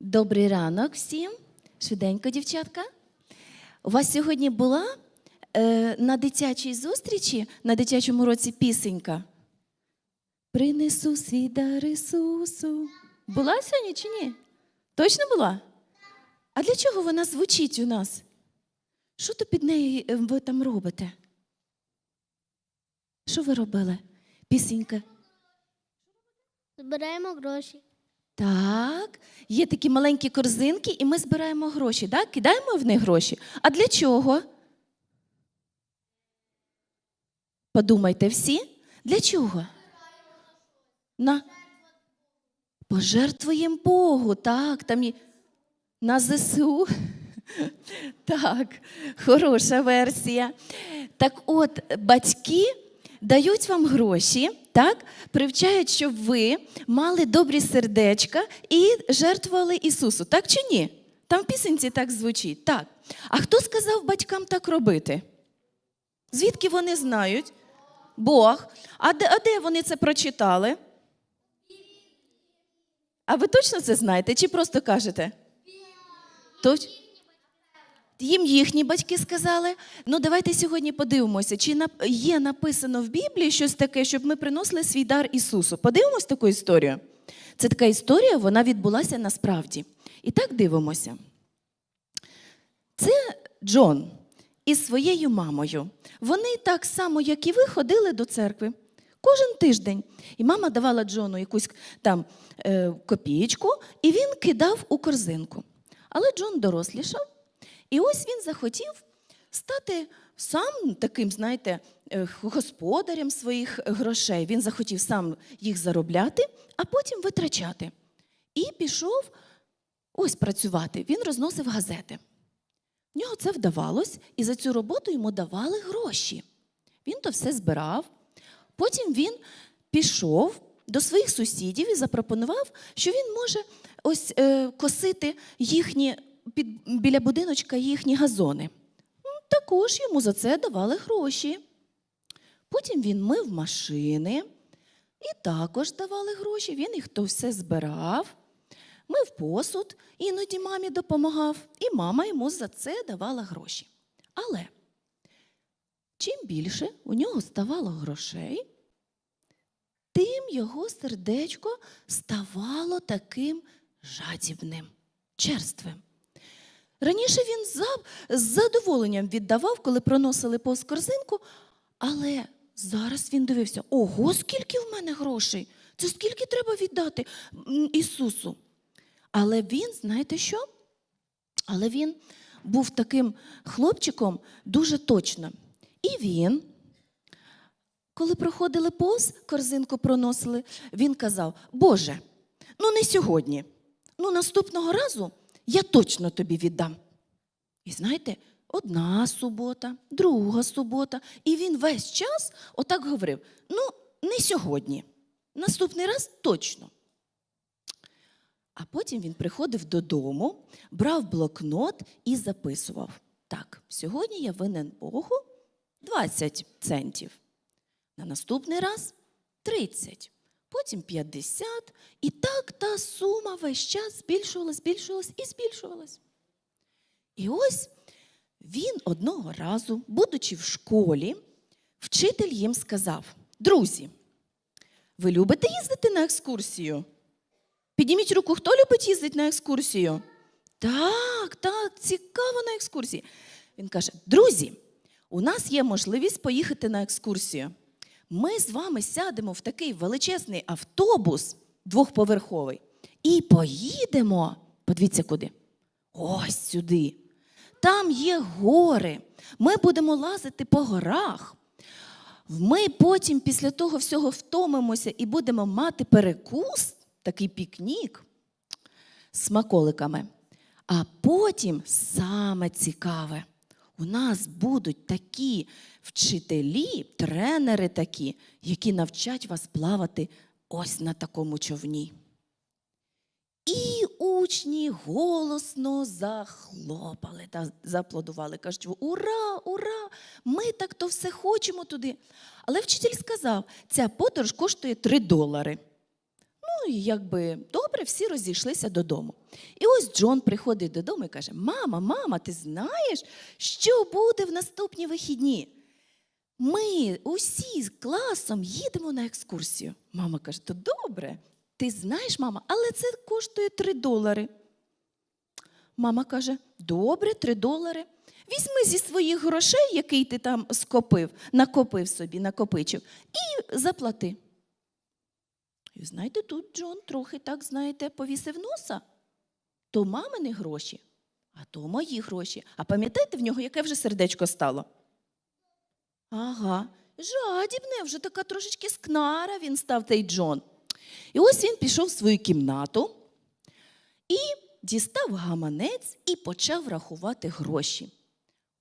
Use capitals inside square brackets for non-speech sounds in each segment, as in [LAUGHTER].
Добрий ранок всім. Швиденько, дівчатка. У вас сьогодні була е, на дитячій зустрічі, на дитячому році пісенька. Принесу свій дар Ісусу. Була сьогодні чи ні? Точно була? А для чого вона звучить у нас? Що то під нею е, ви там робите? Що ви робили? Пісенька. Збираємо гроші. Так, є такі маленькі корзинки, і ми збираємо гроші, так? Кидаємо в них гроші. А для чого? Подумайте всі. Для чого? На пожертвуємо Богу, так, там і на ЗСУ. [LAUGHS] Так, хороша версія. Так от, батьки дають вам гроші, так, привчають, щоб ви мали добрі сердечка і жертвували Ісусу. Так чи ні? Там в пісенці так звучить. Так. А хто сказав батькам так робити? Звідки вони знають? Бог. А де, а де вони це прочитали? А ви точно це знаєте? Чи просто кажете? Точ... Їм їхні батьки сказали. Ну, давайте сьогодні подивимося, чи є написано в Біблії щось таке, щоб ми приносили свій дар Ісусу. Подивимось таку історію. Це така історія, вона відбулася насправді. І так дивимося. Це Джон із своєю мамою. Вони так само, як і ви, ходили до церкви кожен тиждень. І мама давала Джону якусь там е, копієчку, і він кидав у корзинку. Але Джон дорослішав, і ось він захотів стати сам таким, знаєте, е, господарем своїх грошей. Він захотів сам їх заробляти, а потім витрачати. І пішов ось працювати. Він розносив газети. В нього це вдавалось, і за цю роботу йому давали гроші. Він то все збирав. Потім він пішов до своїх сусідів і запропонував, що він може ось е, косити їхні під, біля будиночка їхні газони. Також йому за це давали гроші. Потім він мив машини і також давали гроші. Він їх то все збирав, мив посуд, іноді мамі допомагав, і мама йому за це давала гроші. Але чим більше у нього ставало грошей, тим його сердечко ставало таким жадібним, черствим. Раніше він з задоволенням віддавав, коли проносили повз корзинку, але зараз він дивився: ого, скільки в мене грошей! Це скільки треба віддати Ісусу? Але він, знаєте що? Але він був таким хлопчиком дуже точно. І він, коли проходили повз, корзинку проносили, він казав: Боже, ну не сьогодні, ну наступного разу я точно тобі віддам. І знаєте, одна субота, друга субота, і він весь час отак говорив: ну, не сьогодні, наступний раз точно. А потім він приходив додому, брав блокнот і записував: так, сьогодні я винен Богу 20 центів. На наступний раз 30, потім 50. І так та сума весь час збільшувалась, збільшувалась і збільшувалась. І ось він одного разу, будучи в школі, вчитель їм сказав: Друзі, ви любите їздити на екскурсію? Підніміть руку, хто любить їздити на екскурсію? Так, так, цікаво на екскурсії. Він каже: друзі, у нас є можливість поїхати на екскурсію. Ми з вами сядемо в такий величезний автобус двохповерховий і поїдемо. Подивіться куди? Ось сюди. Там є гори. Ми будемо лазити по горах. Ми потім після того всього втомимося і будемо мати перекус, такий пікнік з смаколиками. А потім саме цікаве, у нас будуть такі вчителі, тренери такі, які навчать вас плавати ось на такому човні. І учні голосно захлопали та зааплодували. Кажуть, ура, ура! Ми так то все хочемо туди. Але вчитель сказав, ця подорож коштує 3 долари. І якби добре, всі розійшлися додому. І ось Джон приходить додому і каже: Мама, мама, ти знаєш, що буде в наступні вихідні? Ми усі з класом їдемо на екскурсію. Мама каже: то добре. Ти знаєш, мама, але це коштує 3 долари. Мама каже: добре, 3 долари. Візьми зі своїх грошей, який ти там скопив, накопив собі, накопичив, і заплати. І знаєте, тут Джон трохи так, знаєте, повісив носа. То мамини гроші, а то мої гроші. А пам'ятаєте в нього, яке вже сердечко стало? Ага, жадібне, вже така трошечки скнара він став той Джон. І ось він пішов в свою кімнату і дістав гаманець і почав рахувати гроші.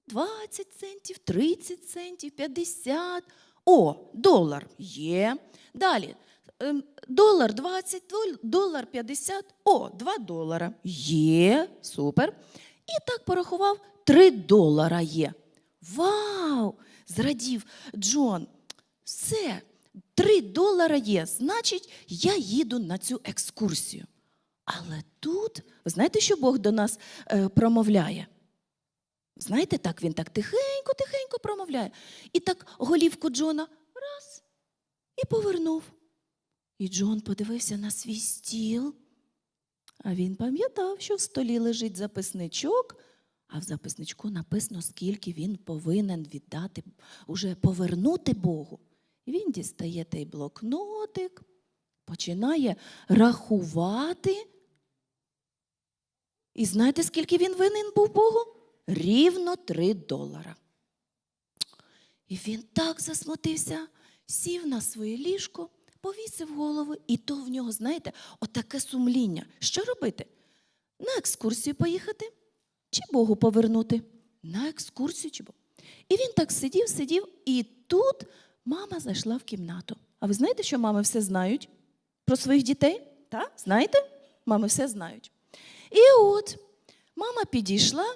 20 центів, 30 центів, 50. О, долар є. Далі. Ем, Долар 20, долар 50. О, 2 долара. Є. Супер. І так порахував 3 долара є. Вау! Зрадів Джон. Все, 3 долара є. Значить, я їду на цю екскурсію. Але тут, ви знаєте, що Бог до нас е, промовляє? Знаєте, так він так тихенько, тихенько промовляє. І так голівку Джона раз і повернув. І Джон подивився на свій стіл. А він пам'ятав, що в столі лежить записничок, а в записничку написано, скільки він повинен віддати, уже повернути Богу. Він дістає той блокнотик, починає рахувати. І знаєте, скільки він винен був Богу? Рівно 3 долара. І він так засмутився, сів на своє ліжко, повісив голову, і то в нього, знаєте, отаке сумління. Що робити? На екскурсію поїхати чи Богу повернути? На екскурсію чи Богу? І він так сидів, сидів, і тут мама зайшла в кімнату. А ви знаєте, що мами все знають про своїх дітей? Так? Знаєте? Мами все знають. І от мама підійшла,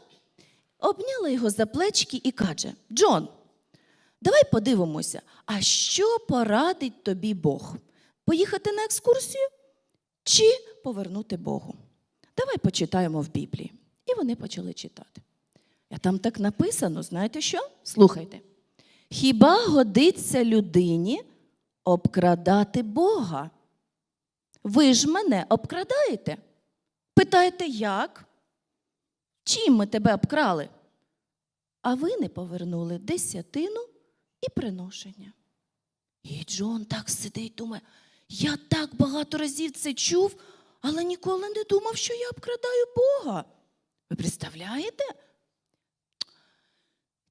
обняла його за плечки і каже: Джон, давай подивимося, а що порадить тобі Бог? Поїхати на екскурсію чи повернути Богу? Давай почитаємо в Біблії. І вони почали читати. А там так написано, знаєте що? Слухайте. Хіба годиться людині обкрадати Бога? Ви ж мене обкрадаєте? Питаєте, як? Чим ми тебе обкрали? А ви не повернули десятину і приношення. І Джон так сидить, думає, я так багато разів це чув, але ніколи не думав, що я обкрадаю Бога. Ви представляєте?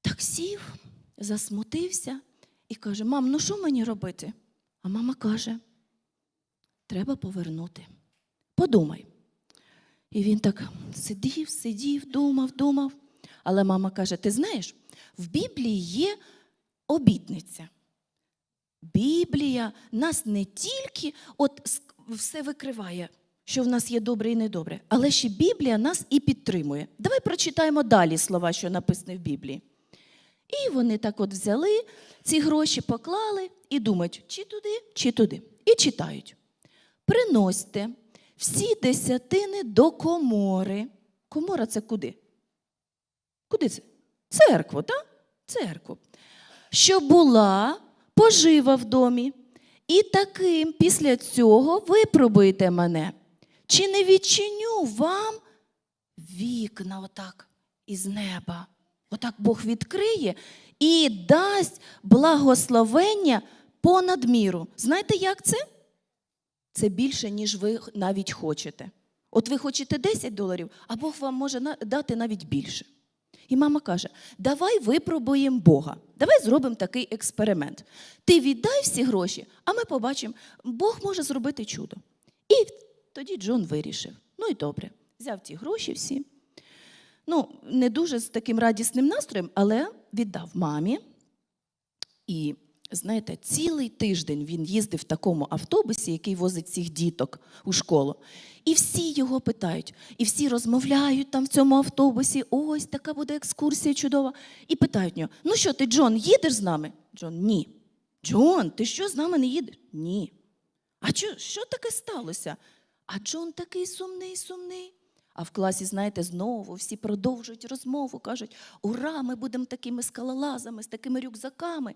Так сів, засмутився і каже: Мам, ну що мені робити? А мама каже: треба повернути. Подумай. І він так сидів, сидів, думав, думав. Але мама каже: ти знаєш, в Біблії є обітниця. Біблія нас не тільки от все викриває, що в нас є добре і недобре, але ще Біблія нас і підтримує. Давай прочитаємо далі слова, що написані в Біблії. І вони так от взяли, ці гроші поклали і думають, чи туди, чи туди. І читають. Приносьте всі десятини до комори. Комора це куди? Куди це? Церкву, так? Церкву. Що була пожива в домі. І таким після цього випробуйте мене. Чи не відчиню вам вікна отак із неба? Отак Бог відкриє і дасть благословення понад міру. Знаєте, як це? Це більше, ніж ви навіть хочете. От ви хочете 10 доларів, а Бог вам може дати навіть більше. І мама каже: давай випробуємо Бога. Давай зробимо такий експеримент. Ти віддай всі гроші, а ми побачимо, Бог може зробити чудо. І тоді Джон вирішив: ну і добре, взяв ті гроші всі. Ну, не дуже з таким радісним настроєм, але віддав мамі. І знаєте, цілий тиждень він їздив в такому автобусі, який возить цих діток у школу. І всі його питають, і всі розмовляють там в цьому автобусі. Ось така буде екскурсія чудова. І питають нього: ну що, ти, Джон, їдеш з нами? Джон, ні. Джон, ти що з нами не їдеш? Ні. А чо, що таке сталося? А Джон такий сумний, сумний. А в класі, знаєте, знову всі продовжують розмову, кажуть: ура, ми будемо такими скалолазами, з такими рюкзаками.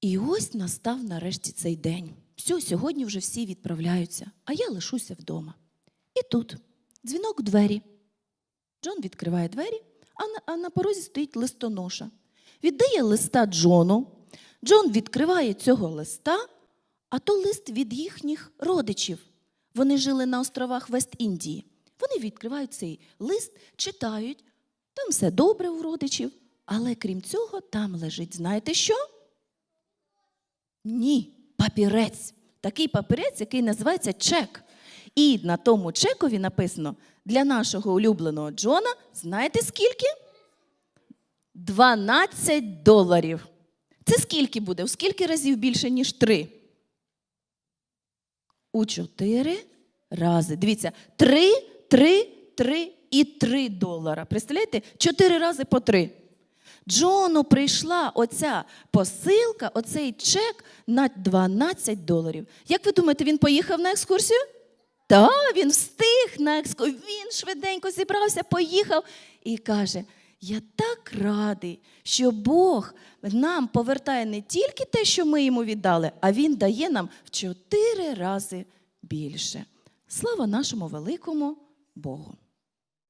І ось настав нарешті цей день. Все, сьогодні вже всі відправляються, а я лишуся вдома. І тут дзвінок у двері. Джон відкриває двері, а на, а на порозі стоїть листоноша. Віддає листа Джону. Джон відкриває цього листа, а то лист від їхніх родичів. Вони жили на островах Вест-Індії. Вони відкривають цей лист, читають. Там все добре у родичів, але крім цього, там лежить, знаєте що? Ні, папірець. Такий папірець, який називається чек. І на тому чекові написано для нашого улюбленого Джона, знаєте скільки? 12 доларів. Це скільки буде? У скільки разів більше, ніж 3? У 4 рази. Дивіться, 3, 3, 3 і 3 долара. Представляєте? 4 рази по 3. Джону прийшла оця посилка, оцей чек на 12 доларів. Як ви думаєте, він поїхав на екскурсію? Так, він встиг на екскурсію. Він швиденько зібрався, поїхав і каже: Я так радий, що Бог нам повертає не тільки те, що ми йому віддали, а Він дає нам в чотири рази більше. Слава нашому великому Богу!